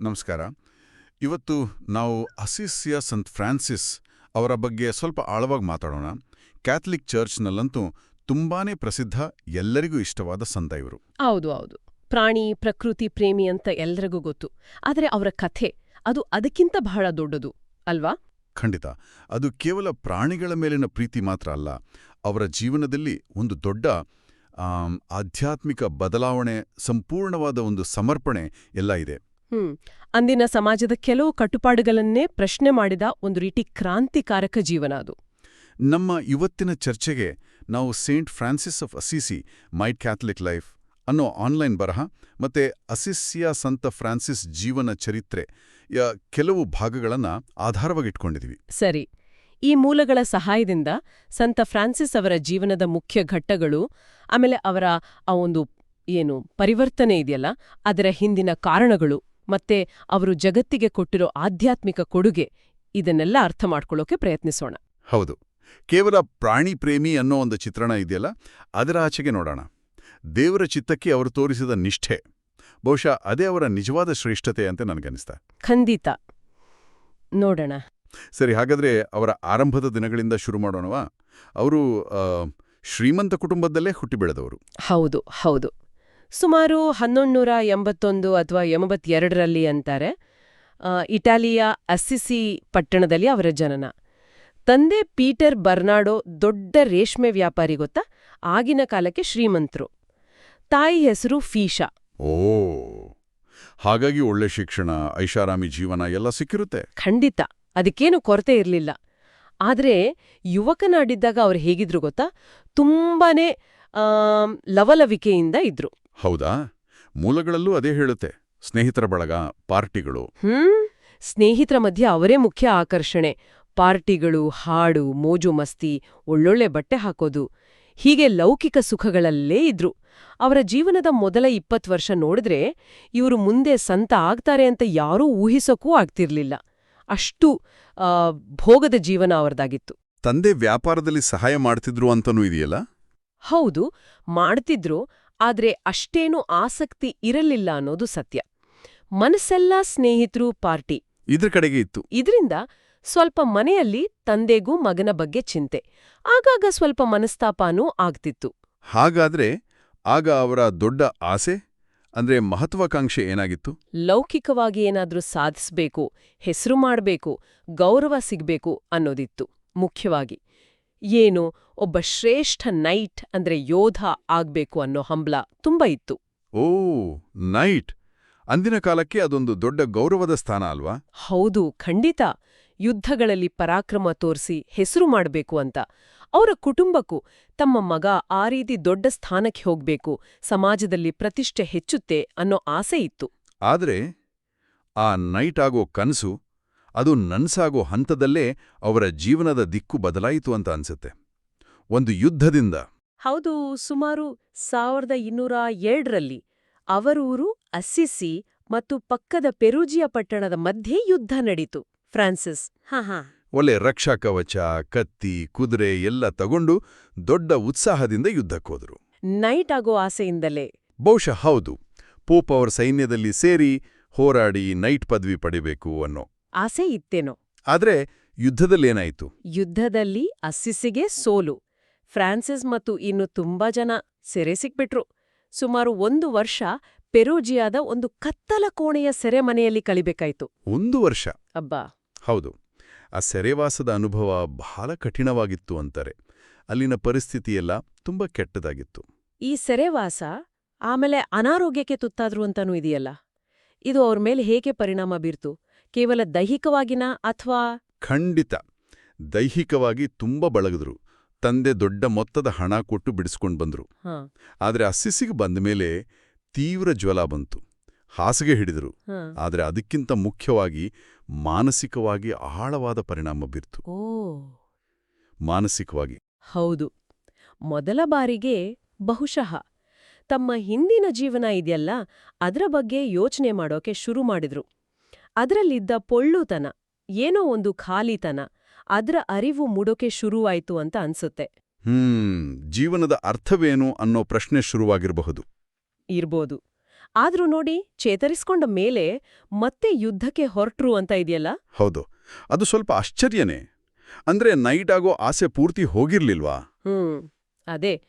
ನಮಸ್ಕಾರ. ಇವತ್ತು ನಾವು ಅಸಿಸ್ಯ ಸಂತ್ ಫ್ರಾನ್ಸಿಸ್ ಅವರ ಬಗ್ಗೆ ಸ್ವಲ್ಪ ಆಳವಾಗಿ ಮಾತಾಡೋಣ. ಕ್ಯಾಥಲಿಕ್ ಚರ್ಚ್ನಲ್ಲಂತೂ ತುಂಬಾನೇ ಪ್ರಸಿದ್ಧ ಎಲ್ಲರಿಗೂ ಇಷ್ಟವಾದ ಸಂತ ಇವರು. ಹೌದು ಹೌದು. ಪ್ರಾಣಿ ಪ್ರಕೃತಿ ಪ್ರೇಮಿ ಅಂತ ಎಲ್ಲರಿಗೂ ಗೊತ್ತು. ಆದರೆ ಅವರ ಕಥೆ ಅದು ಅದಕ್ಕಿಂತ ಬಹಳ ದೊಡ್ಡದು ಅಲ್ವಾ? ಖಂಡಿತ. ಅದು ಕೇವಲ ಪ್ರಾಣಿಗಳ ಮೇಲಿನ ಪ್ರೀತಿ ಮಾತ್ರ ಅಲ್ಲ ಅವರ ಜೀವನದಲ್ಲಿ ಒಂದು ದೊಡ್ಡ ಆಧ್ಯಾತ್ಮಿಕ ಬದಲಾವಣೆ ಸಂಪೂರ್ಣವಾದ ಒಂದು ಸಮರ್ಪಣೆ ಎಲ್ಲ ಇದೆ. ಹ್ಮ್. ಅಂದಿನ ಸಮಾಜದ ಕೆಲವು ಕಟ್ಟುಪಾಡುಗಳನ್ನೇ ಪ್ರಶ್ನೆ ಮಾಡಿದ ಒಂದು ರೀತಿ ಕ್ರಾಂತಿಕಾರಕ ಜೀವನ ಅದು. ನಮ್ಮ ಇವತ್ತಿನ ಚರ್ಚೆಗೆ ನಾವು Saint Francis of Assisi might Catholic life ಅನ್ನೋ ಆನ್ಲೈನ್ ಬರಹ ಮತ್ತೆ ಅಸಿಸಿಯ ಸಂತ ಫ್ರಾನ್ಸಿಸ್ ಜೀವನ ಚರಿತ್ರೆ ಯ ಕೆಲವು ಭಾಗಗಳನ್ನು ಆಧಾರವಾಗಿಟ್ಕೊಂಡಿದ್ದೀವಿ ಸರಿ. ಈ ಮೂಲಗಳ ಸಹಾಯದಿಂದ ಸಂತ ಫ್ರಾನ್ಸಿಸ್ ಅವರ ಜೀವನದ ಮುಖ್ಯ ಘಟ್ಟಗಳು ಆಮೇಲೆ ಅವರ ಆ ಒಂದು ಏನು ಪರಿವರ್ತನೆ ಇದೆಯಲ್ಲ ಅದರ ಹಿಂದಿನ ಕಾರಣಗಳು ಮತ್ತೆ ಅವರು ಜಗತ್ತಿಗೆ ಕೊಟ್ಟಿರೋ ಆಧ್ಯಾತ್ಮಿಕ ಕೊಡುಗೆ ಇದನ್ನೆಲ್ಲ ಅರ್ಥ ಮಾಡ್ಕೊಳ್ಳೋಕೆ ಪ್ರಯತ್ನಿಸೋಣ. ಹೌದು. ಕೇವಲ ಪ್ರಾಣಿ ಪ್ರೇಮಿ ಅನ್ನೋ ಒಂದು ಚಿತ್ರಣ ಇದೆಯಲ್ಲ ಅದರ ಆಚೆಗೆ ನೋಡೋಣ. ದೇವರ ಚಿತ್ತಕ್ಕೆ ಅವರು ತೋರಿಸಿದ ನಿಷ್ಠೆ. ಬಹುಶಃ ಅದೇ ಅವರ ನಿಜವಾದ ಶ್ರೇಷ್ಠತೆ ಅಂತ ನನಗನ್ನಿಸ್ತಾ. ಖಂಡಿತ. ನೋಡೋಣ. ಸರಿ ಹಾಗಾದ್ರೆ ಅವರ ಆರಂಭದ ದಿನಗಳಿಂದ ಶುರು ಮಾಡೋಣವಾ? ಅವರು ಶ್ರೀಮಂತ ಕುಟುಂಬದಲ್ಲೇ ಹುಟ್ಟಿ ಬೆಳೆದವರು. ಹೌದು ಹೌದು. ಸುಮಾರು ಹನ್ನೊಂದುನೂರ ಎಂಬತ್ತೊಂದು ಅಥವಾ ಎಂಬತ್ತೆರಡರಲ್ಲಿ ಅಂತಾರೆ ಇಟಾಲಿಯ ಅಸ್ಸಿಸಿ ಪಟ್ಟಣದಲ್ಲಿ ಅವರ ಜನನ. ತಂದೆ ಪೀಟರ್ ಬರ್ನಾಡೋ ದೊಡ್ಡ ರೇಷ್ಮೆ ವ್ಯಾಪಾರಿ ಗೊತ್ತಾ? ಆಗಿನ ಕಾಲಕ್ಕೆ ಶ್ರೀಮಂತರು. ತಾಯಿ ಹೆಸರು ಫೀಶಾ. ಓ ಹಾಗಾಗಿ ಒಳ್ಳೆ ಶಿಕ್ಷಣ ಐಷಾರಾಮಿ ಜೀವನ ಎಲ್ಲ ಸಿಕ್ಕಿರುತ್ತೆ. ಖಂಡಿತ ಅದಕ್ಕೇನು ಕೊರತೆ ಇರಲಿಲ್ಲ. ಆದರೆ ಯುವಕನಾಡಿದ್ದಾಗ ಅವರು ಹೇಗಿದ್ರು ಗೊತ್ತಾ? ತುಂಬಾನೇ ಲವಲವಿಕೆಯಿಂದ ಇದ್ರು. ಹೌದಾ? ಮೂಲಗಳಲ್ಲೂ ಅದೇ ಹೇಳುತ್ತೆ. ಸ್ನೇಹಿತರ ಬಳಗ ಪಾರ್ಟಿಗಳು. ಹ್ಮ್. ಸ್ನೇಹಿತರ ಮಧ್ಯೆ ಅವರೇ ಮುಖ್ಯ ಆಕರ್ಷಣೆ. ಪಾರ್ಟಿಗಳು ಹಾಡು ಮೋಜು ಮಸ್ತಿ ಒಳ್ಳೊಳ್ಳೆ ಬಟ್ಟೆ ಹಾಕೋದು. ಹೀಗೆ ಲೌಕಿಕ ಸುಖಗಳಲ್ಲೇ ಇದ್ರು. ಅವರ ಜೀವನದ ಮೊದಲ ಇಪ್ಪತ್ತು ವರ್ಷ ನೋಡಿದ್ರೆ ಇವರು ಮುಂದೆ ಸಂತ ಆಗ್ತಾರೆ ಅಂತ ಯಾರೂ ಊಹಿಸೋಕೂ ಆಗ್ತಿರ್ಲಿಲ್ಲ. ಅಷ್ಟು ಭೋಗದ ಜೀವನ ಅವರದಾಗಿತ್ತು. ತಂದೆ ವ್ಯಾಪಾರದಲ್ಲಿ ಸಹಾಯ ಮಾಡ್ತಿದ್ರು ಅಂತನೂ ಇದೆಯಲ್ಲ? ಹೌದು. ಮಾಡ್ತಿದ್ರು ಆದ್ರೆ ಅಷ್ಟೇನೂ ಆಸಕ್ತಿ ಇರಲಿಲ್ಲ ಅನ್ನೋದು ಸತ್ಯ. ಮನಸ್ಸೆಲ್ಲ ಸ್ನೇಹಿತರು ಪಾರ್ಟಿ ಇದ್ರ ಕಡೆಗೆ ಇತ್ತು. ಇದರಿಂದ ಸ್ವಲ್ಪ ಮನೆಯಲ್ಲಿ ತಂದೆಗೂ ಮಗನ ಬಗ್ಗೆ ಚಿಂತೆ. ಆಗಾಗ ಸ್ವಲ್ಪ ಮನಸ್ತಾಪನೂ ಆಗ್ತಿತ್ತು. ಹಾಗಾದ್ರೆ ಆಗ ಅವರ ದೊಡ್ಡ ಆಸೆ ಅಂದ್ರೆ ಮಹತ್ವಾಕಾಂಕ್ಷೆ ಏನಾಗಿತ್ತು? ಲೌಕಿಕವಾಗಿ ಏನಾದ್ರೂ ಸಾಧಿಸ್ಬೇಕು ಹೆಸರು ಮಾಡಬೇಕು ಗೌರವ ಸಿಗಬೇಕು ಅನ್ನೋದಿತ್ತು ಮುಖ್ಯವಾಗಿ. ಏನು ಒಬ್ಬ ಶ್ರೇಷ್ಠ ನೈಟ್ ಅಂದ್ರೆ ಯೋಧ ಆಗ್ಬೇಕು ಅನ್ನೋ ಹಂಬಲ ತುಂಬಾ ಇತ್ತು. ಓ ನೈಟ್ ಅಂದಿನ ಕಾಲಕ್ಕೆ ಅದೊಂದು ದೊಡ್ಡ ಗೌರವದ ಸ್ಥಾನ ಅಲ್ವಾ? ಹೌದು ಖಂಡಿತ. ಯುದ್ಧಗಳಲ್ಲಿ ಪರಾಕ್ರಮ ತೋರಿಸಿ ಹೆಸರು ಮಾಡಬೇಕು ಅಂತ. ಅವರ ಕುಟುಂಬಕ್ಕೂ ತಮ್ಮ ಮಗ ಆ ರೀತಿ ದೊಡ್ಡ ಸ್ಥಾನಕ್ಕೆ ಹೋಗ್ಬೇಕು ಸಮಾಜದಲ್ಲಿ ಪ್ರತಿಷ್ಠೆ ಹೆಚ್ಚುತ್ತೆ ಅನ್ನೋ ಆಸೆ ಇತ್ತು. ಆದ್ರೆ ಆ ನೈಟ್ ಆಗೋ ಕನಸು ಅದು ನನ್ಸಾಗೋ ಹಂತದಲ್ಲೇ ಅವರ ಜೀವನದ ದಿಕ್ಕು ಬದಲಾಯಿತು ಅಂತ ಅನ್ಸುತ್ತೆ. ಒಂದು ಯುದ್ಧದಿಂದ. ಹೌದು ಸುಮಾರು ಸಾವಿರದ ಇನ್ನೂರ ಎರಡರಲ್ಲಿ ಅವರೂರು ಅಸ್ಸಿಸಿ ಮತ್ತು ಪಕ್ಕದ ಪೆರೂಜಿಯ ಪಟ್ಟಣದ ಮಧ್ಯೆ ಯುದ್ಧ ನಡೀತು. ಫ್ರಾನ್ಸಿಸ್ ಹಾ ಹಾ. ಒಳ್ಳೆ ರಕ್ಷಾ ಕವಚ ಕತ್ತಿ ಕುದುರೆ ಎಲ್ಲ ತಗೊಂಡು ದೊಡ್ಡ ಉತ್ಸಾಹದಿಂದ ಯುದ್ಧಕ್ಕೋದ್ರು ನೈಟ್ ಆಗೋ ಆಸೆಯಿಂದಲೇ. ಬಹುಶಃ ಹೌದು. ಪೋಪ್ ಅವರ ಸೈನ್ಯದಲ್ಲಿ ಸೇರಿ ಹೋರಾಡಿ ನೈಟ್ ಪದವಿ ಪಡಿಬೇಕು ಅನ್ನೋ ಆಸೆ ಇತ್ತೇನೋ. ಆದ್ರೆ ಯುದ್ಧದಲ್ಲೇನಾಯಿತು ಯುದ್ಧದಲ್ಲಿ ಅಸ್ಸಿಸಿಗೆ ಸೋಲು. ಫ್ರಾನ್ಸಿಸ್ ಮತ್ತು ಇನ್ನು ತುಂಬಾ ಜನ ಸೆರೆ ಸಿಕ್ಬಿಟ್ರು. ಸುಮಾರು ಒಂದು ವರ್ಷ ಪೆರೋಜಿಯಾದ ಒಂದು ಕತ್ತಲ ಕೋಣೆಯ ಸೆರೆಮನೆಯಲ್ಲಿ ಕಳಿಬೇಕಾಯ್ತು ಒಂದು ವರ್ಷ? ಅಬ್ಬಾ. ಹೌದು. ಆ ಸೆರೆವಾಸದ ಅನುಭವ ಬಹಳ ಕಠಿಣವಾಗಿತ್ತು ಅಂತಾರೆ. ಅಲ್ಲಿನ ಪರಿಸ್ಥಿತಿಯೆಲ್ಲ ತುಂಬಾ ಕೆಟ್ಟದಾಗಿತ್ತು. ಈ ಸೆರೆವಾಸ ಆಮೇಲೆ ಅನಾರೋಗ್ಯಕ್ಕೆ ತುತ್ತಾದ್ರು ಅಂತಾನೂ ಇದೆಯಲ್ಲ. ಇದು ಅವ್ರ ಮೇಲೆ ಹೇಗೆ ಪರಿಣಾಮ ಬೀರ್ತು? ಕೇವಲ ದೈಹಿಕವಾಗಿನ ಅಥವಾ ಖಂಡಿತ. ದೈಹಿಕವಾಗಿ ತುಂಬ ಬಳಗಿದ್ರು. ತಂದೆ ದೊಡ್ಡ ಮೊತ್ತದ ಹಣ ಕೊಟ್ಟು ಬಿಡಿಸ್ಕೊಂಡು ಬಂದರು. ಆದರೆ ಅಸ್ಸಿಸಿಗೆ ಬಂದ ಮೇಲೆ ತೀವ್ರ ಜ್ವಲ ಬಂತು. ಹಾಸಿಗೆ ಹಿಡಿದರು. ಆದರೆ ಅದಕ್ಕಿಂತ ಮುಖ್ಯವಾಗಿ ಮಾನಸಿಕವಾಗಿ ಆಳವಾದ ಪರಿಣಾಮ ಬೀರ್ತು. ಓ. ಮಾನಸಿಕವಾಗಿ. ಹೌದು. ಮೊದಲ ಬಾರಿಗೆ ಬಹುಶಃ. ತಮ್ಮ ಹಿಂದಿನ ಜೀವನ ಇದೆಯಲ್ಲ ಅದರ ಬಗ್ಗೆ ಯೋಚನೆ ಮಾಡೋಕೆ ಶುರು ಮಾಡಿದ್ರು. ಅದರಲ್ಲಿದ್ದ ಪೊಳ್ಳುತನ ಏನೋ ಒಂದು ಖಾಲಿತನ ಅದರ ಅರಿವು ಮೂಡೋಕೆ ಶುರುವಾಯಿತು ಅಂತ ಅನ್ಸುತ್ತೆ. ಹ್ಮ್ ಜೀವನದ ಅರ್ಥವೇನು ಅನ್ನೋ ಪ್ರಶ್ನೆ ಶುರುವಾಗಿರಬಹುದು. ಇರ್ಬೋದು. ಆದ್ರೂ ನೋಡಿ ಚೇತರಿಸ್ಕೊಂಡ ಮೇಲೆ ಮತ್ತೆ ಯುದ್ಧಕ್ಕೆ ಹೊರಟ್ರು ಅಂತ ಇದೆಯಲ್ಲ? ಹೌದು. ಅದು ಸ್ವಲ್ಪ ಆಶ್ಚರ್ಯನೇ. ಅಂದ್ರೆ ನೈಟ್ ಆಗೋ ಆಸೆ ಪೂರ್ತಿ ಹೋಗಿರ್ಲಿಲ್ವಾ? ಹ್ಮ್ ಅದೇ.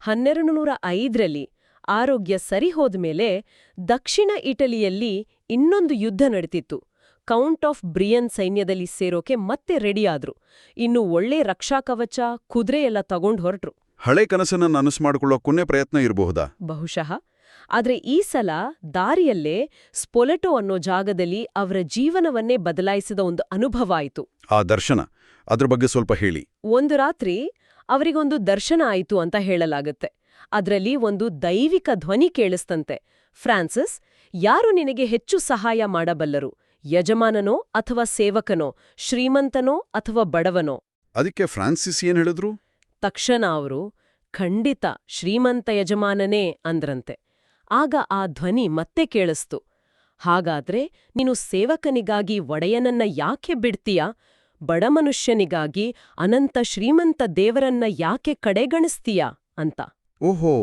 ಹನ್ನೆರಡು ನೂರ ಐದರಲ್ಲಿ ಆರೋಗ್ಯ ಸರಿ ಹೋದ್ಮೇಲೆ ದಕ್ಷಿಣ ಇಟಲಿಯಲ್ಲಿ ಇನ್ನೊಂದು ಯುದ್ಧ ನಡೀತಿತ್ತು. ಕೌಂಟ್ ಆಫ್ ಬ್ರಿಯನ್ ಸೈನ್ಯದಲ್ಲಿ ಸೇರೋಕೆ ಮತ್ತೆ ರೆಡಿಯಾದ್ರು. ಇನ್ನು ಒಳ್ಳೆ ರಕ್ಷಾಕವಚ ಕುದುರೆ ಎಲ್ಲ ತಗೊಂಡು ಹೊರಟ್ರು. ಹಳೆ ಕನಸನ್ನ ನನಸು ಮಾಡಿಕೊಳ್ಳೋ ಕೊನೆ ಪ್ರಯತ್ನ ಇರಬಹುದಾ? ಬಹುಶಃ. ಆದ್ರೆ ಈ ಸಲ ದಾರಿಯಲ್ಲೇ ಸ್ಪೊಲೆಟೋ ಅನ್ನೋ ಜಾಗದಲ್ಲಿ ಅವರ ಜೀವನವನ್ನೇ ಬದಲಾಯಿಸಿದ ಒಂದು ಅನುಭವ ಆಯಿತು. ಆ ದರ್ಶನ ಅದ್ರ ಬಗ್ಗೆ ಸ್ವಲ್ಪ ಹೇಳಿ. ಒಂದು ರಾತ್ರಿ ಅವರಿಗೊಂದು ದರ್ಶನ ಆಯಿತು ಅಂತ ಹೇಳಲಾಗತ್ತೆ. ಅದ್ರಲ್ಲಿ ಒಂದು ದೈವಿಕ ಧ್ವನಿ ಕೇಳಿಸ್ತಂತೆ. ಫ್ರಾನ್ಸಿಸ್ ಯಾರು ನಿನಗೆ ಹೆಚ್ಚು ಸಹಾಯ ಮಾಡಬಲ್ಲರು? ಯಜಮಾನನೋ ಅಥವಾ ಸೇವಕನೋ? ಶ್ರೀಮಂತನೋ ಅಥವಾ ಬಡವನೋ? ಅದಕ್ಕೆ ಫ್ರಾನ್ಸಿಸ್ ಏನ್ ಹೇಳಿದ್ರು? ತಕ್ಷಣ ಅವರು ಖಂಡಿತ ಶ್ರೀಮಂತ ಯಜಮಾನನೇ ಅಂದ್ರಂತೆ. ಆಗ ಆ ಧ್ವನಿ ಮತ್ತೆ ಕೇಳಿಸ್ತು. ಹಾಗಾದ್ರೆ ನೀನು ಸೇವಕನಿಗಾಗಿ ಒಡೆಯನನ್ನ ಯಾಕೆ ಬಿಡ್ತೀಯಾ? ಬಡ ಮನುಷ್ಯನಿಗಾಗಿ ಅನಂತ ಶ್ರೀಮಂತ ದೇವರನ್ನ ಯಾಕೆ ಕಡೆಗಣಿಸ್ತೀಯಾ? ಅಂತ. ಓಹೋ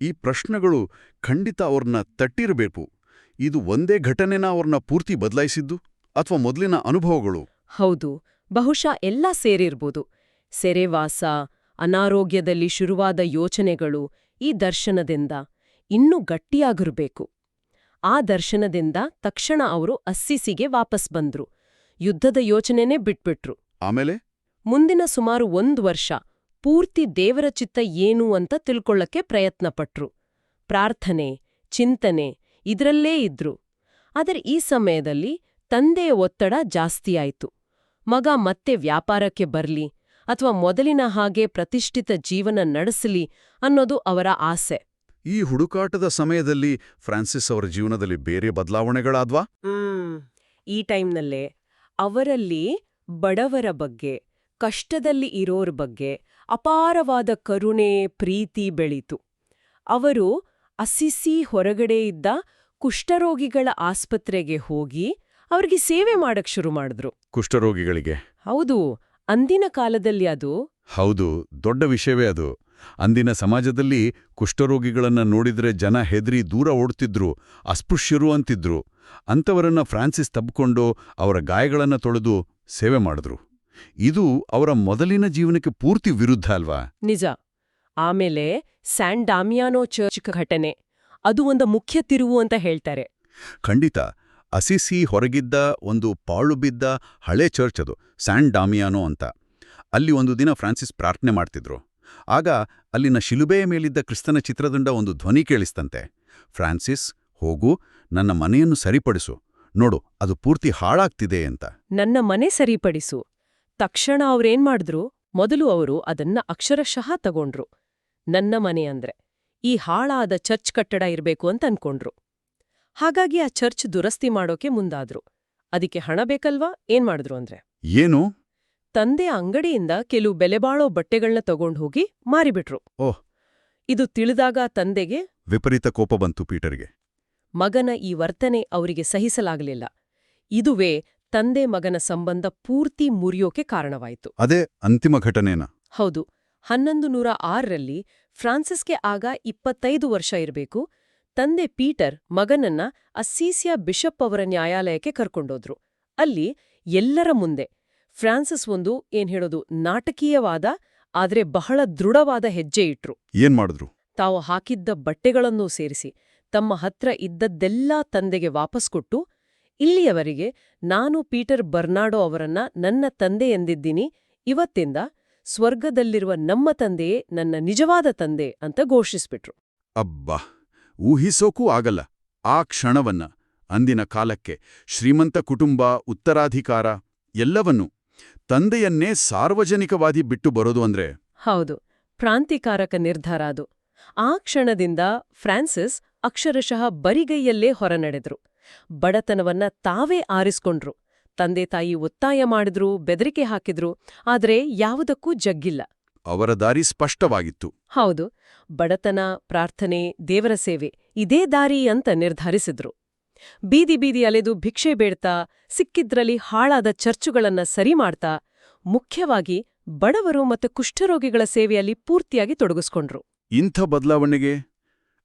ಈ ಪ್ರಶ್ನೆಗಳು ಖಂಡಿತ ಅವ್ರನ್ನ ತಟ್ಟಿರಬೇಕು. ಇದು ಒಂದೇ ಘಟನೆನ ಅವ್ರನ್ನ ಪೂರ್ತಿ ಬದಲಾಯಿಸಿದ್ದು ಅಥವಾ ಮೊದಲಿನ ಅನುಭವಗಳು? ಹೌದು ಬಹುಶಃ ಎಲ್ಲ ಸೇರಿರ್ಬೋದು. ಸೆರೆವಾಸ ಅನಾರೋಗ್ಯದಲ್ಲಿ ಶುರುವಾದ ಯೋಚನೆಗಳು ಈ ದರ್ಶನದಿಂದ ಇನ್ನೂ ಗಟ್ಟಿಯಾಗಿರಬೇಕು. ಆ ದರ್ಶನದಿಂದ ತಕ್ಷಣ ಅವರು ಅಸ್ಸಿಸಿಗೆ ವಾಪಸ್ ಬಂದ್ರು. ಯುದ್ಧದ ಯೋಚನೆನೇ ಬಿಟ್ಬಿಟ್ರು. ಆಮೇಲೆ? ಮುಂದಿನ ಸುಮಾರು ಒಂದು ವರ್ಷ ಪೂರ್ತಿ ದೇವರ ಚಿತ್ತ ಏನು ಅಂತ ತಿಳ್ಕೊಳ್ಳಕ್ಕೆ ಪ್ರಯತ್ನಪಟ್ರು. ಪ್ರಾರ್ಥನೆ ಚಿಂತನೆ ಇದರಲ್ಲೇ ಇದ್ರು. ಆದರೆ ಈ ಸಮಯದಲ್ಲಿ ತಂದೆಯ ಒತ್ತಡ ಜಾಸ್ತಿಯಾಯಿತು ಮಗ ಮತ್ತೆ ವ್ಯಾಪಾರಕ್ಕೆ ಬರ್ಲಿ ಅಥವಾ ಮೊದಲಿನ ಹಾಗೆ ಪ್ರತಿಷ್ಠಿತ ಜೀವನ ನಡೆಸಲಿ ಅನ್ನೋದು ಅವರ ಆಸೆ. ಈ ಹುಡುಕಾಟದ ಸಮಯದಲ್ಲಿ ಫ್ರಾನ್ಸಿಸ್ ಅವರ ಜೀವನದಲ್ಲಿ ಬೇರೆ ಬದಲಾವಣೆಗಳಾದ್ವಾ? ಈ ಟೈಮ್ನಲ್ಲೇ ಅವರಲ್ಲಿ ಬಡವರ ಬಗ್ಗೆ ಕಷ್ಟದಲ್ಲಿ ಇರೋರ್ ಬಗ್ಗೆ ಅಪಾರವಾದ ಕರುಣೆ ಪ್ರೀತಿ ಬೆಳೀತು. ಅವರು ಅಸಿಸಿ ಹೊರಗಡೆ ಇದ್ದ ಕುಷ್ಠರೋಗಿಗಳ ಆಸ್ಪತ್ರೆಗೆ ಹೋಗಿ ಅವರಿಗೆ ಸೇವೆ ಮಾಡಕ್ ಶುರು ಮಾಡಿದ್ರು. ಕುಷ್ಠರೋಗಿಗಳಿಗೆ? ಹೌದು ಅಂದಿನ ಕಾಲದಲ್ಲಿ ಅದು ಹೌದು ದೊಡ್ಡ ವಿಷಯವೇ ಅದು. ಅಂದಿನ ಸಮಾಜದಲ್ಲಿ ಕುಷ್ಠರೋಗಿಗಳನ್ನ ನೋಡಿದ್ರೆ ಜನ ಹೆದರಿ ದೂರ ಓಡ್ತಿದ್ರು ಅಸ್ಪೃಶ್ಯರು ಅಂತಿದ್ರು. ಅಂಥವರನ್ನ ಫ್ರಾನ್ಸಿಸ್ ತಬ್ಕೊಂಡು ಅವರ ಗಾಯಗಳನ್ನ ತೊಳೆದು ಸೇವೆ ಮಾಡಿದ್ರು. ಇದು ಅವರ ಮೊದಲಿನ ಜೀವನಕ್ಕೆ ಪೂರ್ತಿ ವಿರುದ್ಧ ಅಲ್ವಾ? ನಿಜ. ಆಮೇಲೆ ಸ್ಯಾನ್ ಡಾಮಿಯಾನೋ ಚರ್ಚ್ ಘಟನೆ ಅದು ಒಂದು ಮುಖ್ಯ ತಿರುವು ಅಂತ ಹೇಳ್ತಾರೆ. ಖಂಡಿತ. ಅಸಿಸಿ ಹೊರಗಿದ್ದ ಒಂದು ಪಾಳು ಬಿದ್ದ ಹಳೆ ಚರ್ಚ್ ಅದು ಸ್ಯಾನ್ ಡಾಮಿಯಾನೋ ಅಂತ. ಅಲ್ಲಿ ಒಂದು ದಿನ ಫ್ರಾನ್ಸಿಸ್ ಪ್ರಾರ್ಥನೆ ಮಾಡ್ತಿದ್ರು. ಆಗ ಅಲ್ಲಿನ ಶಿಲುಬೆಯ ಮೇಲಿದ್ದ ಕ್ರಿಸ್ತನ ಚಿತ್ರದಂಡ ಒಂದು ಧ್ವನಿ ಕೇಳಿಸ್ತಂತೆ. ಫ್ರಾನ್ಸಿಸ್ ಹೋಗು ನನ್ನ ಮನೆಯನ್ನು ಸರಿಪಡಿಸು. ನೋಡು ಅದು ಪೂರ್ತಿ ಹಾಳಾಗ್ತಿದೆ ಅಂತ. ನನ್ನ ಮನೆ ಸರಿಪಡಿಸು. ತಕ್ಷಣ ಅವ್ರೇನ್ ಮಾಡಿದ್ರು? ಮೊದಲು ಅವರು ಅದನ್ನ ಅಕ್ಷರಶಃ ತಗೊಂಡ್ರು. ನನ್ನ ಮನೆ ಅಂದ್ರೆ ಈ ಹಾಳಾದ ಚರ್ಚ್ ಕಟ್ಟಡ ಇರಬೇಕು ಅಂತ ಅನ್ಕೊಂಡ್ರು. ಹಾಗಾಗಿ ಆ ಚರ್ಚ್ ದುರಸ್ತಿ ಮಾಡೋಕೆ ಮುಂದಾದ್ರು. ಅದಕ್ಕೆ ಹಣ ಬೇಕಲ್ವಾ? ಏನ್ ಮಾಡಿದ್ರು ಅಂದ್ರೆ? ಏನು? ತಂದೆ ಅಂಗಡಿಯಿಂದ ಕೆಲವು ಬೆಲೆಬಾಳೋ ಬಟ್ಟೆಗಳನ್ನ ತಗೊಂಡು ಹೋಗಿ ಮಾರಿಬಿಟ್ರು. ಓಹ್. ಇದು ತಿಳಿದಾಗ ತಂದೆಗೆ ವಿಪರೀತ ಕೋಪ ಬಂತು ಪೀಟರ್ಗೆ. ಮಗನ ಈ ವರ್ತನೆ ಅವರಿಗೆ ಸಹಿಸಲಾಗಲಿಲ್ಲ. ಇದುವೇ ತಂದೆ ಮಗನ ಸಂಬಂಧ ಪೂರ್ತಿ ಮುರಿಯೋಕೆ ಕಾರಣವಾಯಿತು. ಅದೇ ಅಂತಿಮ ಘಟನೆನ? ಹೌದು. ಹನ್ನೊಂದು ನೂರ ಆರರಲ್ಲಿ ಫ್ರಾನ್ಸಿಸ್ಗೆ ಆಗ ಇಪ್ಪತ್ತೈದು ವರ್ಷ ಇರಬೇಕು. ತಂದೆ ಪೀಟರ್ ಮಗನನ್ನ ಅಸ್ಸೀಸಿಯ ಬಿಷಪ್ ಅವರ ನ್ಯಾಯಾಲಯಕ್ಕೆ ಕರ್ಕೊಂಡೋದ್ರು. ಅಲ್ಲಿ ಎಲ್ಲರ ಮುಂದೆ ಫ್ರಾನ್ಸಿಸ್ ಒಂದು ಏನ್ ಹೇಳೋದು ನಾಟಕೀಯವಾದ ಆದರೆ ಬಹಳ ದೃಢವಾದ ಹೆಜ್ಜೆ ಇಟ್ರು. ಏನ್ ಮಾಡಿದ್ರು? ತಾವು ಹಾಕಿದ್ದ ಬಟ್ಟೆಗಳನ್ನೂ ಸೇರಿಸಿ ತಮ್ಮ ಹತ್ರ ಇದ್ದದ್ದೆಲ್ಲಾ ತಂದೆಗೆ ವಾಪಸ್ ಕೊಟ್ಟು ಇಲ್ಲಿಯವರೆಗೆ ನಾನು ಪೀಟರ್ ಬರ್ನಾಡೋ ಅವರನ್ನ ನನ್ನ ತಂದೆ ಎಂದಿದ್ದೀನಿ ಇವತ್ತಿಂದ ಸ್ವರ್ಗದಲ್ಲಿರುವ ನಮ್ಮ ತಂದೆಯೇ ನನ್ನ ನಿಜವಾದ ತಂದೆ ಅಂತ ಘೋಷಿಸ್ಬಿಟ್ರು. ಅಬ್ಬಾ! ಊಹಿಸೋಕೂ ಆಗಲ್ಲ. ಆ ಕ್ಷಣವನ್ನ ಅಂದಿನ ಕಾಲಕ್ಕೆ ಶ್ರೀಮಂತ ಕುಟುಂಬ ಉತ್ತರಾಧಿಕಾರ ಎಲ್ಲವನ್ನೂ ತಂದೆಯನ್ನೇ ಸಾರ್ವಜನಿಕವಾದಿ ಬಿಟ್ಟು ಬರೋದು ಅಂದ್ರೆ? ಹೌದು ಪ್ರಾಂತಿಕಾರಕ ನಿರ್ಧಾರ ಅದು. ಆ ಕ್ಷಣದಿಂದ ಫ್ರಾನ್ಸಿಸ್ ಅಕ್ಷರಶಃ ಬರಿಗೈಯಲ್ಲೇ ಹೊರನಡೆದ್ರು. ಬಡತನವನ್ನ ತಾವೇ ಆರಿಸ್ಕೊಂಡ್ರು. ತಂದೆ ತಾಯಿ ಒತ್ತಾಯ ಮಾಡಿದ್ರು ಬೆದರಿಕೆ ಹಾಕಿದ್ರು ಆದ್ರೆ ಯಾವುದಕ್ಕೂ ಜಗ್ಗಿಲ್ಲ. ಅವರ ದಾರಿ ಸ್ಪಷ್ಟವಾಗಿತ್ತು. ಹೌದು ಬಡತನ ಪ್ರಾರ್ಥನೆ ದೇವರ ಸೇವೆ ಇದೇ ದಾರಿ ಅಂತ ನಿರ್ಧರಿಸಿದ್ರು. ಬೀದಿ ಬೀದಿ ಅಲೆದು ಭಿಕ್ಷೆ ಬೇಡ್ತಾ ಸಿಕ್ಕಿದ್ರಲ್ಲಿ ಹಾಳಾದ ಚರ್ಚುಗಳನ್ನ ಸರಿ ಮಾಡ್ತಾ ಮುಖ್ಯವಾಗಿ ಬಡವರು ಮತ್ತು ಕುಷ್ಠರೋಗಿಗಳ ಸೇವೆಯಲ್ಲಿ ಪೂರ್ತಿಯಾಗಿ ತೊಡಗಿಸ್ಕೊಂಡ್ರು. ಇಂಥ ಬದಲಾವಣೆಗೆ